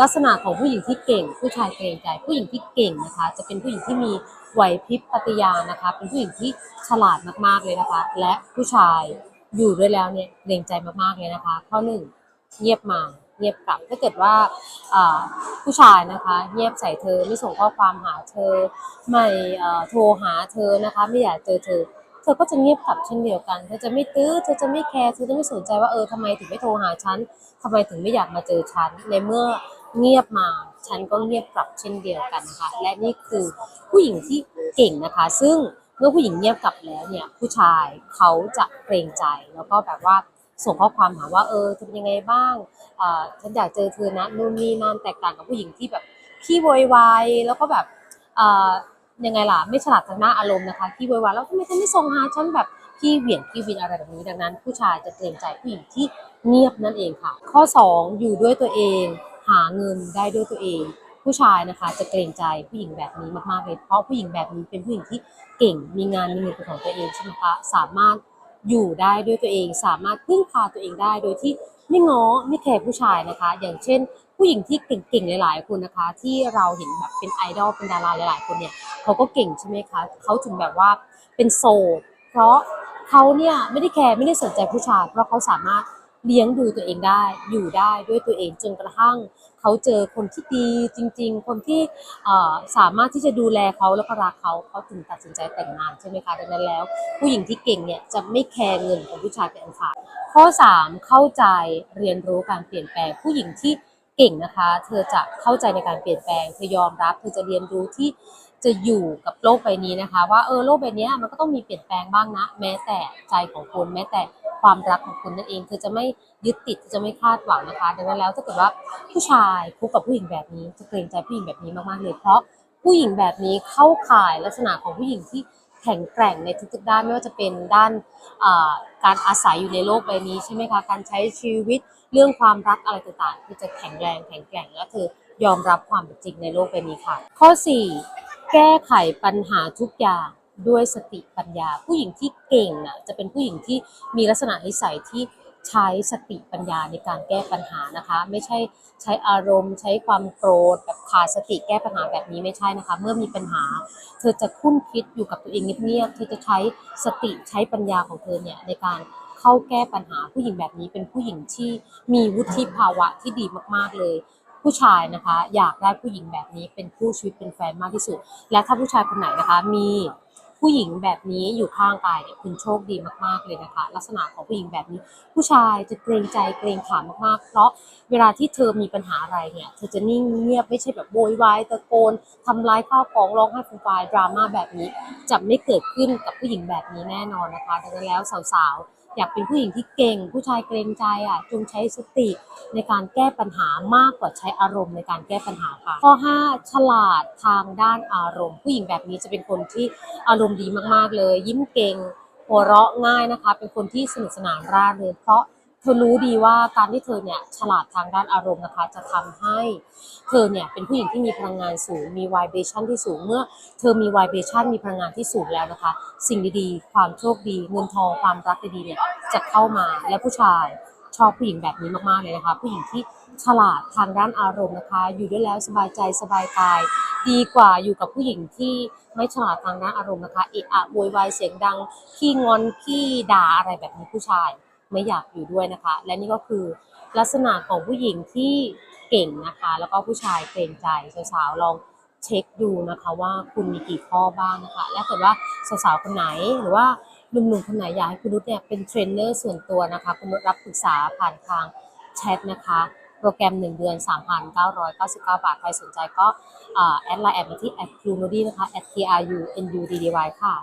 ลักษณะของผู้หญิงที่เก่ง ผู้ชายเกรงใจ ผู้หญิงที่เก่งนะคะ จะเป็นผู้หญิงที่มีไหวพริบปฏิญาณนะคะ เป็นผู้หญิงที่ฉลาดมากๆเลยนะคะ และผู้ชายอยู่ด้วยแล้วเนี่ยเกรงใจมากๆเลยนะคะ ข้อหนึ่งเงียบมาเงียบกลับถ้าเกิดว่าผู้ชายนะคะ เงียบใส่เธอไม่ส่งข้อความหาเธอ ไม่โทรหาเธอนะคะ ไม่อยากเจอเธอ เธอก็จะเงียบกลับเช่นเดียวกัน เธอจะไม่ตื้อเธอจะไม่แคร์เธอจะไม่สนใจว่าเออทำไมถึงไม่โทรหาฉันทำไมถึงไม่อยากมาเจอฉันในเมื่อ เงียบมา ฉันก็เงียบกลับเช่นเดียวกันนะคะ และนี่คือผู้หญิงที่เก่งนะคะ ซึ่งเมื่อผู้หญิงเงียบกลับแล้วเนี่ย ผู้ชายเขาจะเกรงใจแล้วก็แบบว่าส่งข้อความหาว่าเออจะเป็นยังไงบ้างฉันอยากเจอเธอนะนู่นนี่นั่นแตกต่างกับผู้หญิงที่แบบขี้โวยวายแล้วก็แบบยังไงล่ะไม่ฉลาดทางหน้าอารมณ์นะคะที่โวยวายแล้วทำไมเธอไม่ส่งหาฉันแบบพี่เหวี่ยงพี่วินอะไรแบบนี้ดังนั้น ผู้ชายจะเกรงใจผู้หญิงที่เงียบนั่นเองค่ะ ข้อ 2 อยู่ด้วยตัวเอง หาเงินได้ด้วยตัวเอง ผู้ชายนะคะจะเกรงใจผู้หญิงแบบนี้มากๆเลยเพราะผู้หญิงแบบนี้เป็นผู้หญิงที่เก่งมีงานมีเงินเป็นของตัวเองใช่ไหมคะสามารถอยู่ได้ด้วยตัวเอง สามารถพึ่งพาตัวเองได้โดยที่ไม่ง้อไม่แคร์ผู้ชายนะคะ อย่างเช่น ผู้หญิงที่เก่งๆหลายๆคนนะคะ ที่เราเห็นแบบเป็นไอดอลเป็นดาราหลายๆคนเนี่ยเขาก็เก่งใช่ไหมคะเขาถึงแบบว่าเป็นโสดเพราะเขาเนี่ยไม่ได้แคร์ไม่ได้สนใจผู้ชายเพราะเขาสามารถ เลี้ยงดูตัวเองได้อยู่ได้ด้วยตัวเองจนกระทั่งเขาเจอคนที่ดีจริง ๆ คนที่สามารถที่จะดูแลเขาแล้วก็รักเขาเขาถึงตัดสินใจแต่งงานใช่ไหมคะดังนั้นแล้ว ผู้หญิงที่เก่งเนี่ยจะไม่แคร์เงินของผู้ชายเป็นอันขาดข้อ 3 เข้าใจเรียนรู้การเปลี่ยนแปลงผู้หญิงที่เก่งนะคะ เธอจะเข้าใจในการเปลี่ยนแปลงเธอยอมรับ เธอจะเรียนรู้ที่จะอยู่กับโลกใบนี้นะคะ ว่าเออโลกใบนี้มันก็ต้องมีเปลี่ยนแปลงบ้างนะ แม้แต่ใจของคุณแม้แต่ ความรักของคุณนั่นเองเธอจะไม่ยึดติดเธอจะไม่คาดหวังนะคะ ดังนั้นแล้วถ้าเกิดว่าผู้ชายคบกับผู้หญิงแบบนี้จะเกรงใจผู้หญิงแบบนี้มากๆเลย เพราะผู้หญิงแบบนี้เข้าข่ายลักษณะของผู้หญิงที่แข็งแกร่งในทุกๆด้านไม่ว่าจะเป็นด้านการอาศัยอยู่ในโลกใบนี้ใช่ไหมคะการใช้ชีวิตเรื่องความรักอะไรต่างๆคือจะแข็งแรงแข็งแกร่งและเธอยอมรับความเป็นจริงในโลกใบนี้ค่ะ ข้อ 4 แก้ไขปัญหาทุกอย่าง ด้วยสติปัญญา ผู้หญิงที่เก่งน่ะจะเป็นผู้หญิงที่มีลักษณะนิสัยที่ใช้สติปัญญาในการแก้ปัญหานะคะ ไม่ใช่ใช้อารมณ์ ใช้ความโกรธแบบขาดสติแก้ปัญหาแบบนี้ไม่ใช่นะคะ เมื่อมีปัญหา เธอจะคุ้นคิดอยู่กับตัวเองเงียบๆเธอจะใช้สติใช้ปัญญาของเธอเนี่ยในการเข้าแก้ปัญหาผู้หญิงแบบนี้เป็นผู้หญิงที่มีวุฒิภาวะที่ดีมากๆเลย ผู้ชายนะคะ อยากได้ผู้หญิงแบบนี้เป็นคู่ชีวิตเป็นแฟนมากที่สุด และถ้าผู้ชายคนไหนนะคะมี ผู้หญิงแบบนี้อยู่ข้างกายเนี่ยคุณโชคดีมากๆเลยนะคะ ลักษณะของผู้หญิงแบบนี้ ผู้ชายจะเกรงใจเกรงขามมากๆ เพราะเวลาที่เธอมีปัญหาอะไรเนี่ยเธอจะนิ่งเงียบไม่ใช่แบบโวยวายตะโกนทำร้ายข้าวของร้องไห้ฟูมฟายดราม่าแบบนี้ จะไม่เกิดขึ้นกับผู้หญิงแบบนี้แน่นอนนะคะดังนั้นแล้วสาวๆ อยากเป็นผู้หญิงที่เก่ง ผู้ชายเกรงใจอะจงใช้สติในการแก้ปัญหามากกว่าใช้อารมณ์ในการแก้ปัญหาค่ะ ข้อ 5 ฉลาดทางด้านอารมณ์ ผู้หญิงแบบนี้จะเป็นคนที่อารมณ์ดีมากๆเลย ยิ้มเก่งหัวเราะง่ายนะคะ เป็นคนที่สนุกสนานร่าเริงเพราะ เธอรู้ดีว่าการที่เธอเนี่ยฉลาดทางด้านอารมณ์นะคะ จะทำให้เธอเนี่ยเป็นผู้หญิงที่มีพลังงานสูง มี vibration ที่สูง เมื่อเธอมี vibration มีพลังงานที่สูงแล้วนะคะ สิ่งดีๆ ความโชคดีเงินทองความรักดีๆเนี่ยจะเข้ามาและผู้ชายชอบผู้หญิงแบบนี้มากๆเลยนะคะ ผู้หญิงที่ฉลาดทางด้านอารมณ์นะคะ อยู่ด้วยแล้วสบายใจสบายกาย ดีกว่าอยู่กับผู้หญิงที่ไม่ฉลาดทางด้านอารมณ์นะคะเอะอะโวยวายเสียงดังขี้งอนขี้ด่าอะไรแบบนี้ผู้ชาย ไม่อยากอยู่ด้วยนะคะ และนี่ก็คือลักษณะของผู้หญิงที่เก่งนะคะ แล้วก็ผู้ชายเกรงใจสาวๆลองเช็คดูนะคะว่าคุณมีกี่ข้อบ้างนะคะ และถ้าเกิดว่าสาวๆคนไหนหรือว่าหนุ่มๆคนไหนอยากให้คุณนุชเนี่ยเป็นเทรนเนอร์ส่วนตัวนะคะคุณนุชรับปรึกษาผ่านทางแชทนะคะโปรแกรม 1 เดือน 3,999 บาท ใครสนใจก็แอดไลน์แอดมาที่ at q n u d y นะคะ at t r u n u d d y ค่ะ